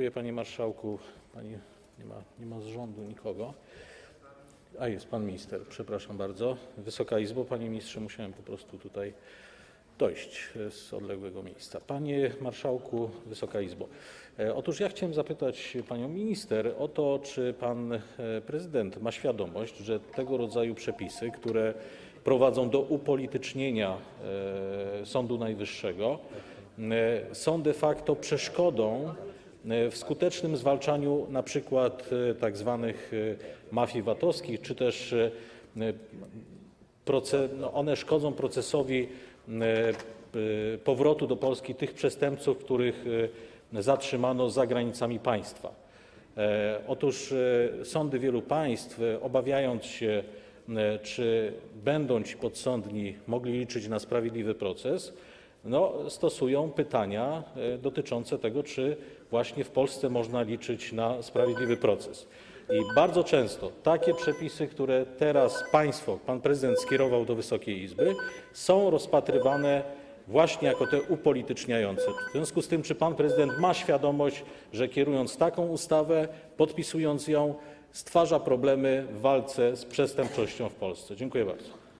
Dziękuję, panie marszałku. Panie, nie, ma, nie ma z rządu nikogo. A jest pan minister, przepraszam bardzo. Wysoka Izbo, panie ministrze, musiałem po prostu tutaj dojść e, z odległego miejsca. Panie marszałku, Wysoka Izbo. e, Otóż ja chciałem zapytać panią minister o to, czy pan e, prezydent ma świadomość, że tego rodzaju przepisy, które prowadzą do upolitycznienia Sądu Najwyższego, są de facto przeszkodą w skutecznym zwalczaniu przykład e, tak zwanych e, mafii VAT-owskich, czy też e, no one szkodzą procesowi e, powrotu do Polski tych przestępców, których e, zatrzymano za granicami państwa. E, Otóż e, sądy wielu państw, e, obawiając się, e, czy będą ci podsądni mogli liczyć na sprawiedliwy proces, stosują pytania e, dotyczące tego, czy właśnie w Polsce można liczyć na sprawiedliwy proces. I bardzo często takie przepisy, które teraz państwo, pan prezydent skierował do Wysokiej Izby, są rozpatrywane właśnie jako te upolityczniające. W związku z tym, czy pan prezydent ma świadomość, że kierując taką ustawę, podpisując ją, stwarza problemy w walce z przestępczością w Polsce? Dziękuję bardzo.